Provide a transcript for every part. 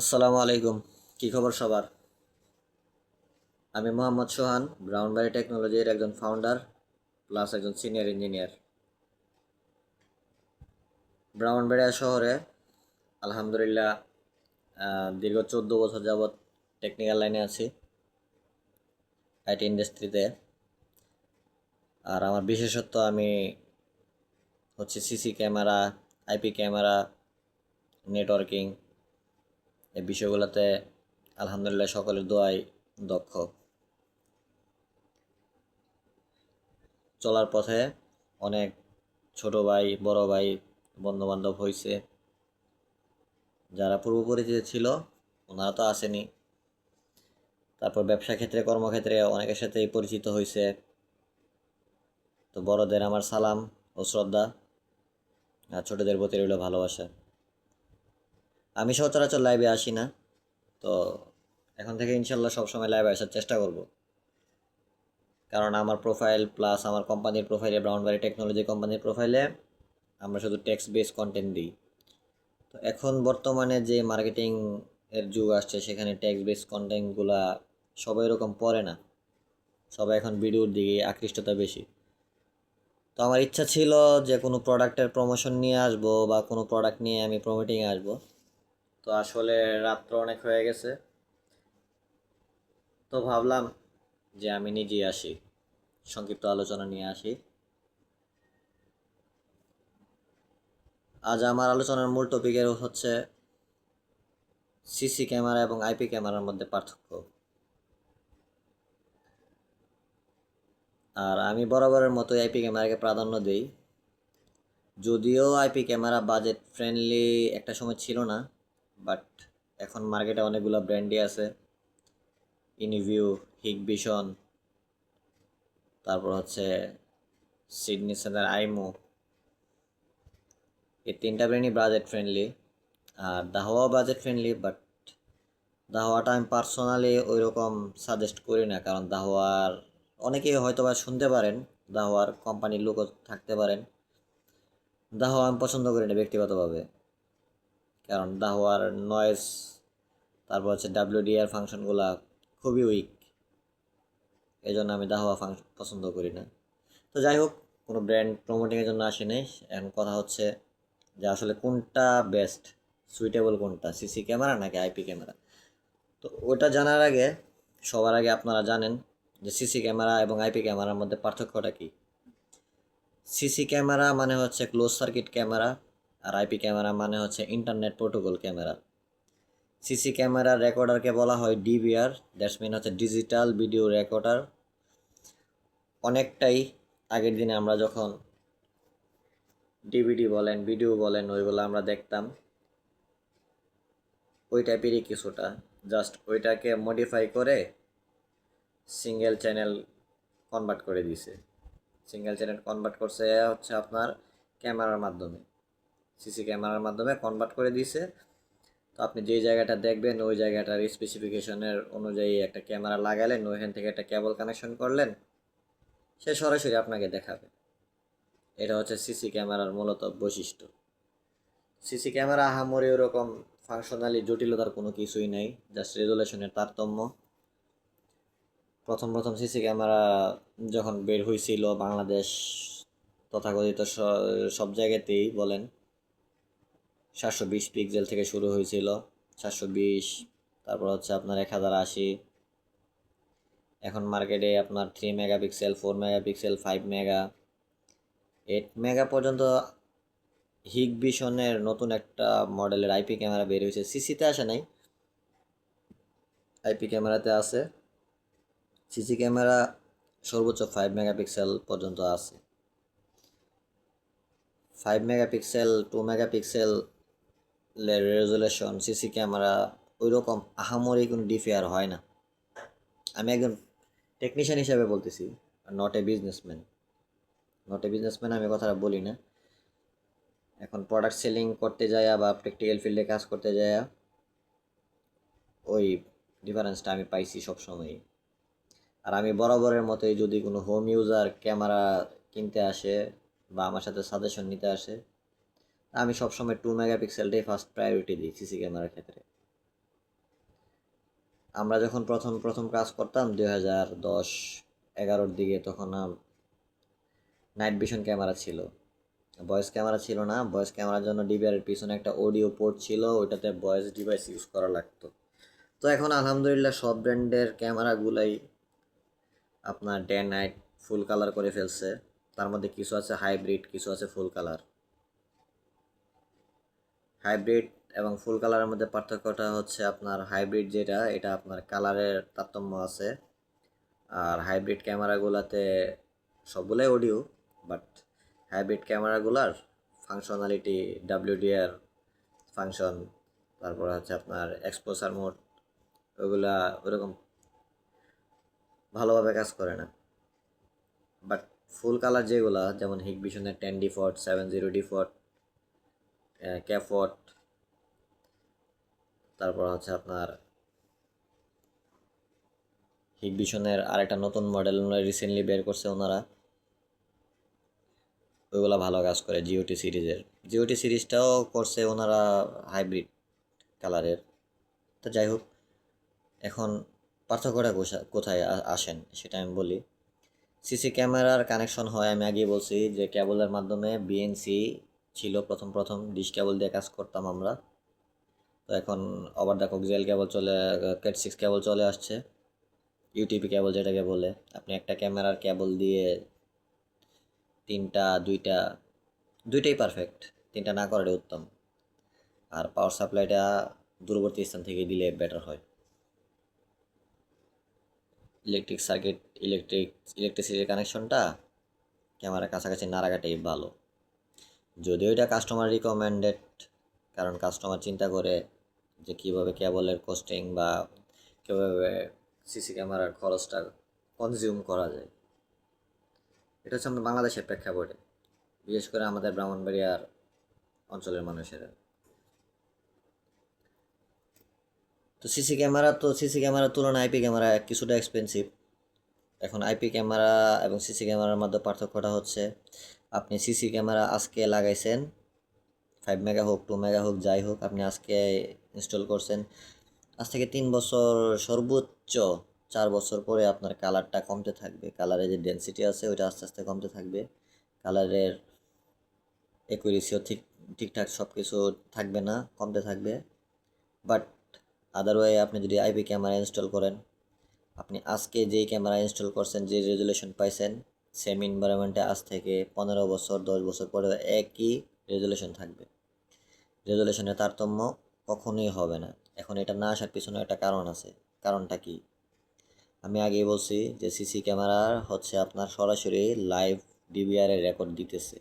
আসসালামু আলাইকুম। কী খবর সবার? আমি মোহাম্মদ সোহান ব্রাউনবাড়ি টেকনোলজির একজন ফাউন্ডার প্লাস একজন সিনিয়র ইঞ্জিনিয়ার ব্রাউনবাড়িয়া শহরে, আলহামদুলিল্লাহ দীর্ঘ চোদ্দ বছর যাবৎ টেকনিক্যাল লাইনে আছি আইটি ইন্ডাস্ট্রিতে আর আমার বিশেষত্ব, আমি হচ্ছে CC camera IP camera networking এই বিষয়গুলোতে আলহামদুলিল্লাহ সকলের দোয়াই দক্ষ। চলার পথে অনেক ছোট ভাই, বড় ভাই বন্ধু বান্ধব হয়েছে যারা পূর্ব পরিচিত ছিল, ওনারা তো আসেনি। তারপর ব্যবসা ক্ষেত্রে, কর্মক্ষেত্রে অনেকের সাথেই পরিচিত হয়েছে তো বড়দের আমার সালাম ও শ্রদ্ধা। আর ছোটদের প্রতি রইল ভালোবাসা। আমি সচরাচর লাইভে আসি না, তো এখন থেকে ইনশাল্লাহ সবসময় লাইভে আসার চেষ্টা করব। কারণ আমার প্রোফাইল প্লাস আমার কোম্পানির প্রোফাইলে ব্রাউনবাড়ি টেকনোলজি কোম্পানির প্রোফাইলে আমরা শুধু টেক্সট বেস কন্টেন্ট দিই। তো এখন বর্তমানে যে মার্কেটিং এর যুগ আসছে, সেখানে টেক্সট বেস কন্টেন্টগুলা সবাই এরকম পড়ে না। সবাই এখন ভিডিওর দিকে আকৃষ্টতা বেশি। তো আমার ইচ্ছা ছিল যে কোনো প্রোডাক্টের প্রমোশন নিয়ে আসব বা কোনো প্রোডাক্ট নিয়ে আমি প্রমোটিংয়ে আসব। তো আসলে রাত্র অনেক হয়ে গেছে। তো ভাবলাম যে আমি নিজেই আসি, সংক্ষিপ্ত আলোচনা নিয়ে আসি। আজ আমার আলোচনার মূল টপিকের হচ্ছে সিসি ক্যামেরা এবং আইপি ক্যামেরার মধ্যে পার্থক্য। আর আমি বরাবরের মতো আইপি ক্যামেরাকে প্রাধান্য দিই। যদিও আইপি ক্যামেরা বাজেট ফ্রেন্ডলি একটা সময় ছিল না বাট এখন মার্কেটে অনেকগুলো ব্র্যান্ডই আছে। ইনিভিউ হিগভিশন তারপর হচ্ছে সিডনি সেন্টার আইমো এই তিনটা ব্র্যান্ডই বাজেট ফ্রেন্ডলি আর দাহোয়া বাজেট ফ্রেন্ডলি বাট দাহোয়াটা আমি পার্সোনালি ওই রকম সাজেস্ট করি না, কারণ দাহোয়ার অনেকেই হয়তো বা শুনতে পারেন দাহোয়ার কোম্পানির লোকও থাকতে পারেন। দাহোয়া আমি পছন্দ করি না ব্যক্তিগতভাবে। কারণ দাহোয়ার নয়েস তারপর হচ্ছে ডাব্লিউডিআর ফাংশনগুলো খুবই উইক এই জন্য আমি দাহোয়া ফাংশন পছন্দ করি না। তো যাই হোক, কোনো ব্র্যান্ড প্রমোটিংয়ের জন্য আসি নাই এখন কথা হচ্ছে যে আসলে কোনটা বেস্ট সুইটেবল কোনটা? সিসি ক্যামেরা নাকি আইপি ক্যামেরা তো ওটা জানার আগে, সবার আগে আপনারা জানেন যে সিসি ক্যামেরা এবং আইপি ক্যামেরার মধ্যে পার্থক্যটা কী? সিসি ক্যামেরা মানে হচ্ছে ক্লোজ সার্কিট ক্যামেরা আর আইপি ক্যামেরা মানে হচ্ছে ইন্টারনেট প্রোটোকল ক্যামেরা। সিসি ক্যামেরার রেকর্ডারকে বলা হয় ডিভিআর, দ্যাটস মিন হচ্ছে ডিজিটাল ভিডিও রেকর্ডার। অনেকটাই আগের দিনে আমরা যখন ডিভিডি বলেন, ভিডিও বলেন, ওইগুলো আমরা দেখতাম। ওই টাইপেরই কিছুটা, জাস্ট ওইটাকে মডিফাই করে সিঙ্গেল চ্যানেল কনভার্ট করে দিছে। সিঙ্গেল চ্যানেল কনভার্ট করছে হচ্ছে আপনার ক্যামেরার মাধ্যমে। সিসি ক্যামেরার মাধ্যমে কনভার্ট করে দিয়েছে। তো আপনি যেই জায়গাটা দেখবেন, ওই জায়গাটার স্পেসিফিকেশনের অনুযায়ী একটা ক্যামেরা লাগালেন, ওইখান থেকে একটা কেবল কানেকশন করলেন, সে সরাসরি আপনাকে দেখাবে। এটা হচ্ছে সিসি ক্যামেরার মূলত বৈশিষ্ট্য। সিসি ক্যামেরা আহামরি ওরকম ফাংশনালি জটিলতার কোনো কিছুই নাই জাস্ট রেজুলেশনের তারতম্য। প্রথম প্রথম সিসি ক্যামেরা যখন বের হয়েছিল বাংলাদেশ তথাকথিত সব জায়গাতেই বলেন সাতশো বিশ পিক্সেল থেকে শুরু হয়েছিল। সাতশো বিশ, তারপর হচ্ছে আপনার এক হাজার আশি। এখন মার্কেটে আপনার three megapixel four megapixel five mega. Eight mega পর্যন্ত হিগ ভিশনের নতুন একটা মডেলের আইপি ক্যামেরা বের হয়েছে। সিসিতে আসে নাই। আইপি ক্যামেরাতে আছে। সিসি ক্যামেরা সর্বোচ্চ ফাইভ মেগাপিক্সেল পর্যন্ত আছে। Five megapixel two megapixel resolution CC camera ওই রকম আহামরি কোনো ডিফেয়ার হয় না। আমি একজন টেকনিশিয়ান হিসাবে বলতেছি not a businessman not a businessman আমি কথাটা বলি না। এখন প্রোডাক্ট সেলিং করতে যায় বা প্র্যাকটিক্যাল ফিল্ডে কাজ করতে যায় ওই ডিফারেন্সটা আমি পাইছি সবসময়ই। আর আমি বরাবরের মতোই যদি কোনো হোম ইউজার ক্যামেরা কিনতে আসে বা আমার সাথে সাজেশন নিতে আসে আমি সবসময় টু মেগাপিক্সেলটাই ফার্স্ট প্রায়োরিটি দিই সিসি ক্যামেরার ক্ষেত্রে। আমরা যখন প্রথম প্রথম কাজ করতাম দুই হাজার দশ, এগারোর দিকে তখন নাইট ভিশন ক্যামেরা ছিল। ভয়েস ক্যামেরা ছিল না ভয়েস ক্যামেরার জন্য ডিবিআর এর পিছনে একটা অডিও পোর্ট ছিল, ওইটাতে ভয়েস ডিভাইস ইউজ করা লাগতো। তো এখন আলহামদুলিল্লাহ সব ব্র্যান্ডের ক্যামেরাগুলাই আপনার ডে নাইট ফুল কালার করে ফেলছে। তার মধ্যে কিছু আছে হাইব্রিড কিছু আছে ফুল কালার হাইব্রিড এবং ফুল কালারের মধ্যে পার্থক্যটা হচ্ছে আপনার হাইব্রিড যেটা, এটা আপনার কালারের তারতম্য আছে। আর হাইব্রিড ক্যামেরাগুলোতে সবগুলোই অডিও বাট হাইব্রিড ক্যামেরাগুলার ফাংশনালিটি ডাব্লিউডিআর ফাংশন তারপর হচ্ছে আপনার এক্সপোসার মোড ওগুলা ওরকম ভালোভাবে কাজ করে না। বাট ফুল কালার যেগুলা, যেমন হিগভিশনের ten D fort seven zero D fort ক্যাফোর্ট তারপর হচ্ছে আপনার হিগভিশনের আরেকটা নতুন মডেল রিসেন্টলি বের করছে ওনারা ওইগুলো ভালো কাজ করে জিওটি সিরিজের। জিওটি সিরিজটাও করছে ওনারা হাইব্রিড কালারের তো যাই হোক, এখন পার্থক্যটা কোথায় আসেন সেটা আমি বলি। সিসি ক্যামেরার কানেকশন হয়, আমি আগেই বলছি যে কেবলের মাধ্যমে বিএনসি ছিল। প্রথম প্রথম ডিশ কেবল দিয়ে কাজ করতাম আমরা। তো এখন ওভার দ্য কোক্সিয়াল কেবল চলে, কেট সিক্স কেবল চলে আসছে। ইউটিপি কেবল যেটাকে বলে। আপনি একটা ক্যামেরার কেবল দিয়ে তিনটা, দুইটা, দুইটাই পারফেক্ট তিনটা না করাটাই উত্তম। আর পাওয়ার সাপ্লাইটা দূরবর্তী স্থান থেকে দিলে বেটার হয়। ইলেকট্রিক সার্কিট ইলেকট্রিক ইলেকট্রিসিটির কানেকশনটা ক্যামেরার কাছাকাছি না রাখাটাই ভালো। যদিও এটা কাস্টমার রিকমেন্ডেড কারণ কাস্টমার চিন্তা করে যে কীভাবে কেবলের কস্টিং বা কীভাবে সিসি ক্যামেরার খরচটা কনজিউম করা যায়। এটা হচ্ছে আমাদের বাংলাদেশের প্রেক্ষাপটে, বিশেষ করে আমাদের ব্রাহ্মণবাড়িয়ার অঞ্চলের মানুষেরা। তো সিসি ক্যামেরা তো সিসি ক্যামেরার তুলনায় আইপি ক্যামেরা কিছুটা এক্সপেন্সিভ এখন আইপি ক্যামেরা এবং সিসি ক্যামেরার মধ্যে পার্থক্যটা হচ্ছে আপনি সিসি ক্যামেরা আজকে লাগাইছেন ফাইভ মেগা হোক টু মেগা হোক, যাই হোক, আপনি আজকে ইনস্টল করছেন। আজ থেকে তিন বছর সর্বোচ্চ চার বছর পরে আপনার কালারটা কমতে থাকবে। কালারের যে ডেন্সিটি আছে, ওইটা আস্তে আস্তে কমতে থাকবে। কালারের একুরেসিও ঠিক, ঠিকঠাক সব কিছু থাকবে না, কমতে থাকবে। বাট আদারওয়ে আপনি যদি আইপি ক্যামেরা ইনস্টল করেন, আপনি আজকে যেই ক্যামেরা ইনস্টল করছেন, যে রেজুলেশন পাইছেন সেম এনভায়রনমেন্টে আজ থেকে পনেরো বছর, দশ বছর পরে একই রেজুলেশন থাকবে। রেজুলেশনের তারতম্য কখনোই হবে না। এখন এটা না আসার পিছনে একটা কারণ আছে। কারণটা কি? আমি আগেই বলছি যে সিসি ক্যামেরা হচ্ছে আপনার সরাসরি লাইভ ডিবিআরের রেকর্ড দিতেছে।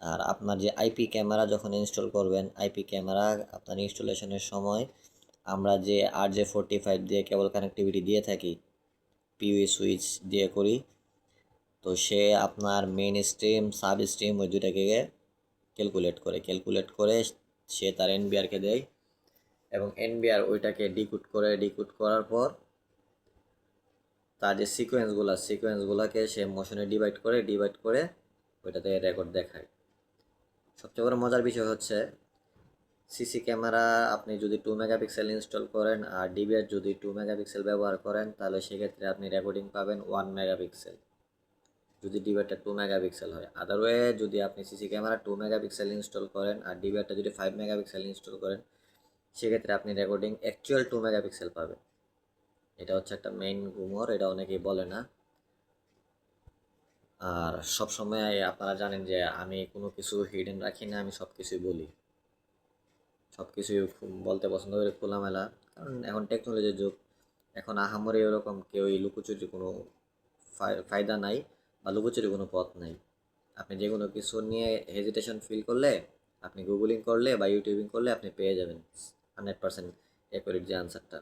আর আপনার যে আইপি ক্যামেরা যখন ইনস্টল করবেন আইপি ক্যামেরা আপনার ইনস্টলেশনের সময় আমরা যে আর জে ফোরটি ফাইভ দিয়ে কেবল কানেক্টিভিটি দিয়ে থাকি পিউই সুইচ দিয়ে করি তো সে আপনার মেন স্ট্রিম সাব স্ট্রিম ওই দুটাকে ক্যালকুলেট করে। ক্যালকুলেট করে সে তার এনবিআরকে দেয় এবং এনবিআর ওইটাকে ডিকুট করে ডিকুট করার পর তার যে সিকোয়েন্সগুলো সিকোয়েন্সগুলোকে সে মোশনে ডিভাইড করে ডিভাইড করে ওইটাতে রেকর্ড দেখায়। সবচেয়ে বড় মজার বিষয় হচ্ছে সিসি ক্যামেরা আপনি যদি টু মেগাপিক্সেল ইনস্টল করেন আর ডিবিআর যদি টু মেগাপিক্সেল ব্যবহার করেন, তাহলে সেক্ষেত্রে আপনি রেকর্ডিং পাবেন ওয়ান মেগাপিক্সেল যদি ডিবিআরটা টু মেগাপিক্সেল হয়। আদারওয়ে যদি আপনি CC camera two megapixel install করেন আর ডিবিআরটা যদি ফাইভ মেগাপিক্সেল ইনস্টল করেন, সেক্ষেত্রে আপনি রেকর্ডিং অ্যাকচুয়াল টু মেগাপিক্সেল পাবেন। এটা হচ্ছে একটা মেইন গুমর এটা অনেকেই বলে না। আর সবসময় আপনারা জানেন যে আমি কোনো কিছু হিডেন রাখি না, আমি সব কিছুই বলি। সব কিছুই বলতে পছন্দ করি খোলামেলা। কারণ এখন টেকনোলজির যুগ, এখন আহামরি এরকম কেউই লুকোচুরি কোনো ফায়- ফায়দা নাই। বা লুকোচুরি কোনো পথ নাই। আপনি যে কোনো কিছু নিয়ে হেজিটেশন ফিল করলে, আপনি গুগলিং করলে বা ইউটিউবিং করলে আপনি পেয়ে যাবেন হান্ড্রেড পার্সেন্ট অ্যাকুরেট যে আনসারটা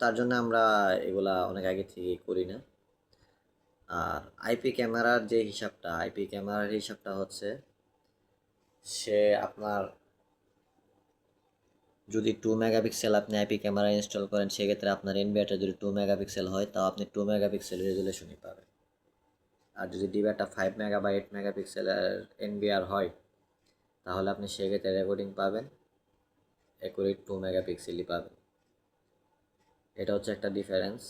তার জন্য আমরা এগুলা অনেক আগে থেকে করি না। আর আইপি ক্যামেরার যে হিসাবটা আইপি ক্যামেরার হিসাবটা হচ্ছে, সে আপনার যদি টু মেগাপিক্সেল আপনি আইপি ক্যামেরা ইনস্টল করেন, সেক্ষেত্রে আপনার এনবিআরটা যদি টু মেগাপিক্সেল হয়, তাও আপনি টু মেগাপিক্সেল রেজুলেশনই পাবেন। আর যদি ডিবিআরটা ফাইভ মেগা বা এইট মেগাপিক্সেলের এনবিআর হয়, তাহলে আপনি সেক্ষেত্রে রেকর্ডিং পাবেন একুরেট টু মেগাপিক্সেলই পাবেন। এটা হচ্ছে একটা ডিফারেন্স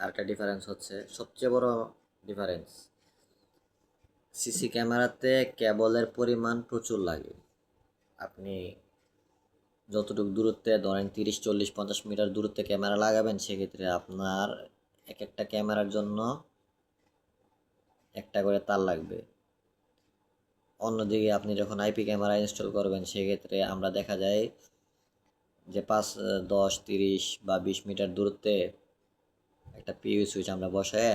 আর একটা ডিফারেন্স হচ্ছে, সবচেয়ে বড় ডিফারেন্স সিসি ক্যামেরাতে কেবলের পরিমাণ প্রচুর লাগে। আপনি যতটুকু দূরত্বে, ধরেন তিরিশ, চল্লিশ, পঞ্চাশ মিটার দূরত্বে ক্যামেরা লাগাবেন, সেক্ষেত্রে আপনার এক একটা ক্যামেরার জন্য একটা করে তার লাগবে। অন্যদিকে আপনি যখন আইপি ক্যামেরা ইনস্টল করবেন, সেক্ষেত্রে আমরা দেখা যায় যে পাঁচ, দশ, তিরিশ বা বিশ মিটার দূরত্বে একটা পিইউ সুইচ আমরা বসায়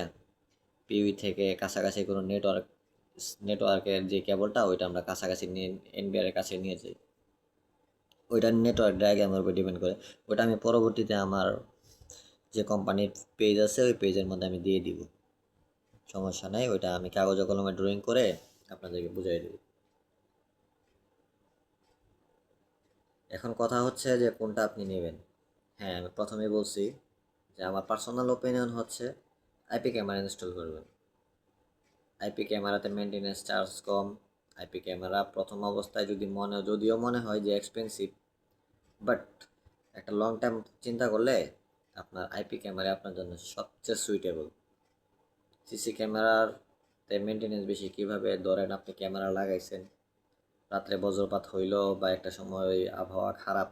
পিইউ থেকে কাছাকাছি কোনো নেটওয়ার্ক নেটওয়ার্কের যে কেবলটা ওইটা আমরা কাছাকাছি নিয়ে এনবিআরের কাছে নিয়ে যাই। ওইটার নেটওয়ার্ক ডায়াগ্রামের উপর ডিপেন্ড করে। ওটা আমি পরবর্তীতে আমার যে কোম্পানির পেজ আছে, ওই পেজের মধ্যে আমি দিয়ে দিব। সমস্যা নাই, ওইটা আমি কাগজে কলমে ড্রয়িং করে আপনাদেরকে বুঝাই দেব। এখন কথা হচ্ছে যে কোনটা আপনি নেবেন। হ্যাঁ আমি প্রথমেই বলছি যে আমার পার্সোনাল ওপিনিয়ন হচ্ছে আইপি ক্যামেরা ইনস্টল করবেন। আইপি ক্যামেরাতে মেনটেনেন্স চার্জ কম আইপি ক্যামেরা প্রথম অবস্থায় যদি মনে, যদিও মনে হয় যে এক্সপেন্সিভ বাট একটা লং টাইম চিন্তা করলে আপনার আইপি ক্যামেরা আপনার জন্য সবচেয়ে সুইটেবল সিসি ক্যামেরাতে মেনটেনেন্স বেশি, কীভাবে ধরেন আপনি ক্যামেরা লাগাইছেন? রাত্রে বজ্রপাত হইল বা একটা সময় আবহাওয়া খারাপ,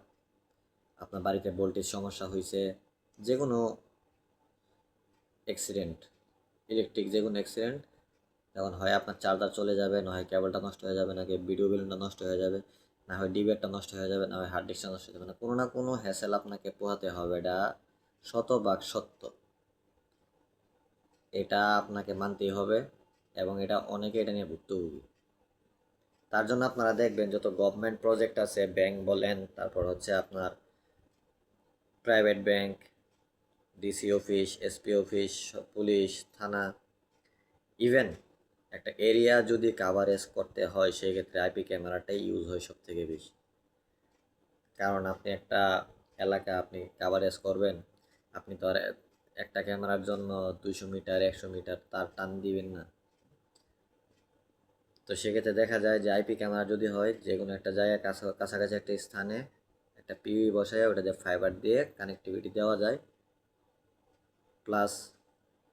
আপনার বাড়িতে ভোল্টেজ সমস্যা হয়েছে যে কোনো অ্যাক্সিডেন্ট ইলেকট্রিক যে কোনো অ্যাক্সিডেন্ট তখন হয় আপনার চার্জার চলে যাবে, না হয় কেবলটা নষ্ট হয়ে যাবে নাকি ভিডিও বেলুনটা নষ্ট হয়ে যাবে, না হয় ডিবেটটা নষ্ট হয়ে যাবে, না হয় হার্ড ডিস্কটা নষ্ট হয়ে যাবে না কোনো না কোনো হ্যাসেল আপনাকে পোহাতে হবে, এটা শতভাগ সত্য। এটা আপনাকে মানতেই হবে এবং এটা অনেকে এটা নিয়ে ভুক্তভোগী। তার জন্য আপনারা দেখবেন যত গভর্নমেন্ট প্রজেক্ট আছে ব্যাংক বলেন, তারপর হচ্ছে আপনার private bank DC office SP office police, থানা ইভেন একটা এরিয়া যদি কাভারেজ করতে হয় সেই ক্ষেত্রে আইপি ক্যামেরাটাই ইউজ হয় সব থেকে বেশি। কারণ আপনি একটা এলাকা আপনি কাভারেজ করবেন, আপনি তো আর একটা ক্যামেরার জন্য দুইশো মিটার একশো মিটার তার টান দিবেন না। তো সেক্ষেত্রে দেখা যায় যে আইপি ক্যামেরা যদি হয় যে কোনো একটা জায়গায় কাছা- কাছাকাছি একটা স্থানে একটা পিউই বসায় ওটা দিয়ে ফাইবার দিয়ে কানেক্টিভিটি দেওয়া যায়। প্লাস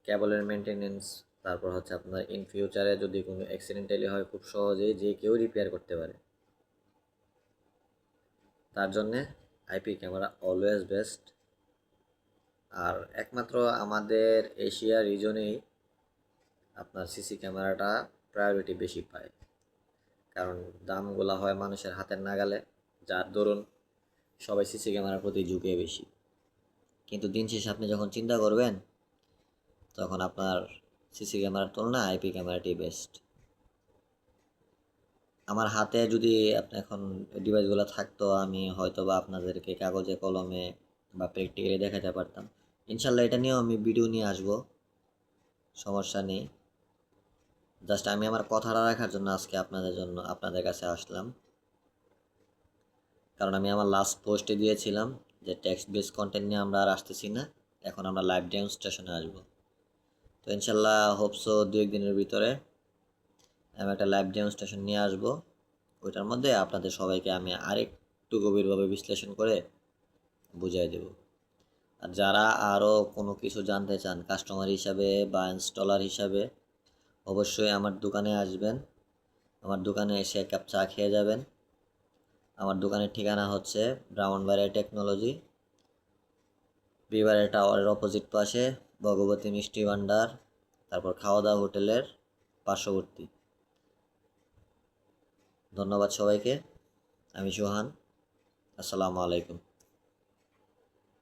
কেবলের মেনটেনেন্স তারপর হচ্ছে আপনার ইন ফিউচারে যদি কোনো অ্যাক্সিডেন্টালি হয়, খুব সহজেই যে কেউ রিপেয়ার করতে পারে। তার জন্যে আইপি ক্যামেরা অলওয়েজ বেস্ট আর একমাত্র আমাদের এশিয়া রিজনেই আপনার সিসি ক্যামেরাটা প্রায়োরিটি বেশি পায়। কারণ দামগুলো হয় মানুষের হাতের নাগালে, যার দরুন সবাই সিসি ক্যামেরার প্রতি ঝুঁকে বেশি। কিন্তু দিন শেষে আপনি যখন চিন্তা করবেন, তখন আপনার সিসি ক্যামেরার তুলনায় আইপি ক্যামেরাটি বেস্ট আমার হাতে যদি আপনি এখন ডিভাইসগুলো থাকতো, আমি হয়তো বা আপনাদেরকে কাগজে, কলমে বা প্র্যাকটিক্যালি দেখাতে পারতাম। ইনশাল্লাহ এটা নিয়েও আমি ভিডিও নিয়ে আসব। সমস্যা নেই। জাস্ট আমি আমার কথাটা রাখার জন্য আজকে আপনাদের জন্য, আপনাদের কাছে আসলাম। কারণ আমি আমার লাস্ট পোস্টে দিয়েছিলাম যে টেক্সট বেস কন্টেন্ট নিয়ে আমরা আর আসতেছি না। এখন আমরা লাইভ ডেমনস্ট্রেশনে আসব। তো ইনশাল্লাহ হোপসো দু একদিনের ভিতরে আমি একটা লাইভ ডেমনস্ট্রেশন নিয়ে আসব। ওইটার মধ্যে আপনাদের সবাইকে আমি আরেকটু গভীরভাবে বিশ্লেষণ করে বুঝিয়ে দেব। আর যারা আরও কোনো কিছু জানতে চান কাস্টমার হিসাবে বা ইনস্টলার হিসাবে, অবশ্যই আমার দোকানে আসবেন। আমার দোকানে এসে এক কাপ চা খেয়ে যাবেন। আমার দোকানের ঠিকানা হচ্ছে ব্রাহ্মণবাড়িয়া টেকনোলজি বিবারের টাওয়ারের অপোজিট পাশে। ভগবতী মিষ্টি ভাণ্ডার তারপর খাওয়া দাওয়া হোটেলের পার্শ্ববর্তী। ধন্যবাদ সবাইকে। আমি সোহান। আসসালামু আলাইকুম।